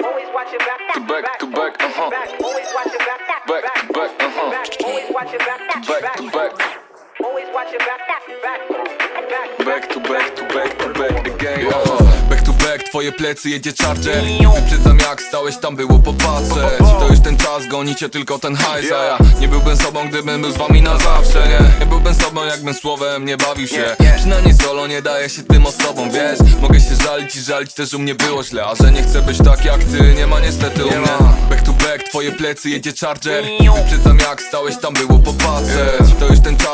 Always back, To back, to back, uh-huh. Always watch your back, Back to back, uh-huh. Always watch your back, Back to back, Always watch your back, back, back. back to back to back to back twoje plecy jedzie charger. Wyprzedzam jak stałeś tam było popatrzeć To już ten czas, gonicie tylko ten hajs A ja nie byłbym sobą, gdybym był z wami na zawsze Nie, nie byłbym sobą, jakbym słowem nie bawił się. Przynajmniej solo nie daje się tym osobom, wiesz? Mogę się żalić i żalić też u mnie było źle A że nie chcę być tak jak ty, nie ma niestety u mnie. Back to back, twoje plecy jedzie charger. Wyprzedzam jak stałeś tam było popatrzeć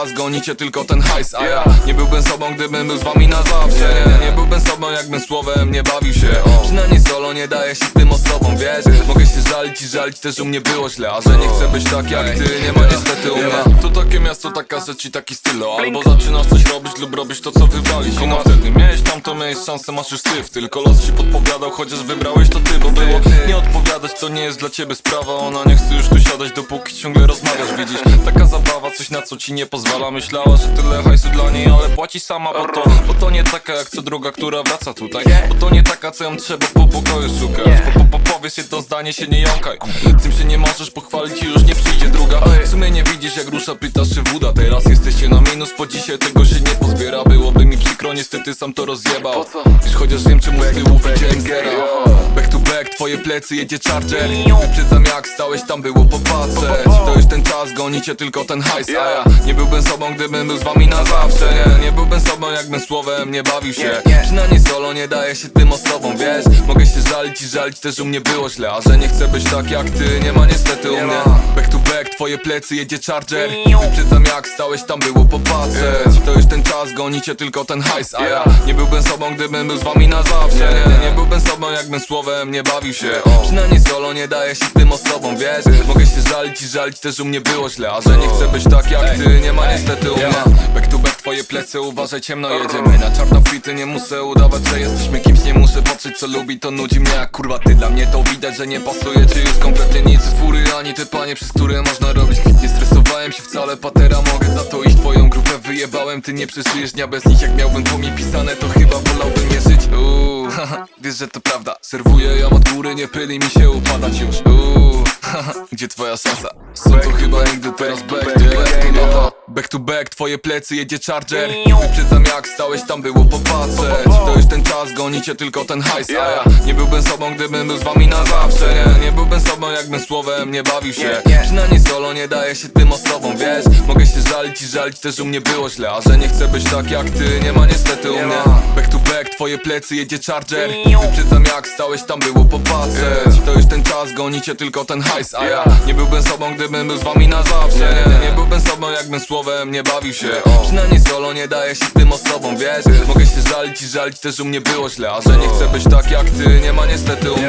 Czas, gonicie tylko ten hajs A ja nie byłbym sobą, gdybym był z wami na zawsze. Nie, byłbym sobą, jakbym słowem nie bawił się. Przynajmniej solo nie daje się tym osobom, wiesz? Mogę się żalić i żalić też u mnie było źle. A że nie chcę być tak jak ty, nie ma niestety u mnie. To takie miasto, taka rzecz i taki styl Albo zaczynasz coś robić lub robisz to co wywalić I no wtedy tam to miałeś szansę, masz już syf. Tylko los ci podpowiadał, chociaż wybrałeś to ty Bo było nie odpowiadać, to nie jest dla ciebie sprawa. Ona nie chce już tu siadać, dopóki ciągle rozmawiasz Widzisz, taka zabawa, coś na co ci nie pozwala. Myślała, że tyle hajsu dla niej, ale płaci sama Bo to, bo to nie taka jak co druga, która wraca tutaj. Bo to nie taka, co ją trzeba po pokoju szukać. Po, po, po, Powiedz jedno zdanie, się nie jąkaj. Tym się nie możesz pochwalić i już nie przyjdzie druga. W sumie nie widzisz jak rusza, pytasz czy woda Teraz jesteście na minus, po dzisiaj tego się nie pozbiera. Byłoby mi przykro, niestety sam to rozjebał Już chociaż wiem czemu z tyłu widziałem zera. Back to back, twoje plecy jedzie charger Wyprzedzam jak stałeś tam było popatrzeć To już ten czas, gonicie tylko ten hajs A ja nie byłbym sobą, gdybym był z wami na zawsze. Nie, nie byłbym sobą, jakbym słowem nie bawił się. Przynajmniej solo nie daje się tym osobom, wiesz? Mogę się żalić i żalić też u mnie było źle. A że nie chcę być tak jak ty, nie ma niestety u mnie twoje plecy jedzie charger. Wyprzedzam jak stałeś tam było popatrzeć To już ten czas, gonicie tylko ten hajs A ja nie byłbym sobą, gdybym był z wami na zawsze. Nie, nie byłbym sobą, jakbym słowem nie bawił się. Przynajmniej solo nie daje się tym osobom, wiesz? Mogę się żalić i żalić też u mnie było źle A że nie chcę być tak jak ty, nie ma niestety u mnie To plecy, uważaj, ciemno jedziemy Na czarnofity, nie muszę udawać, że jesteśmy kimś Nie muszę patrzeć co lubi, to nudzi mnie jak kurwa ty Dla mnie to widać, że nie pasuje. Ci już kompletnie nic z fury Ani te panie, przez które można robić kwit Nie stresowałem się wcale, patera mogę za to iść Twoją grupę wyjebałem, ty nie przeżyjesz dnia bez nich Jak miałbym po mi pisane, to chyba wolałbym nie żyć. Uuu, wiesz, że to prawda. Serwuję ją od góry, nie pyli mi się upadać już. Uuu, gdzie twoja sasa? Są to chyba nigdy teraz back back back Back to back, twoje plecy jedzie charger. Wyprzedzam jak stałeś tam było popatrzeć To już ten czas, gonicie tylko ten hajs? A ja nie byłbym sobą, gdybym był z wami na zawsze. Nie, nie byłbym sobą, jakbym słowem nie bawił się. Przynajmniej solo nie daje się tym osobom, wiesz? Mogę się żalić i żalić też u mnie było źle. A że nie chcę być tak jak ty, nie ma niestety u mnie Back twoje plecy jedzie charger. Wyprzedzam jak stałeś tam było popatrzeć To już ten czas, gonicie tylko ten hajs A ja nie byłbym sobą, gdybym był z wami na zawsze. Nie, nie byłbym sobą, jakbym słowem nie bawił się. Przynajmniej solo nie daje się tym osobom, wiesz? Mogę się żalić i żalić też u mnie było źle. A że nie chcę być tak jak ty, nie ma niestety u mnie.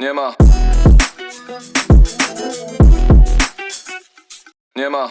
Nie ma. Nie ma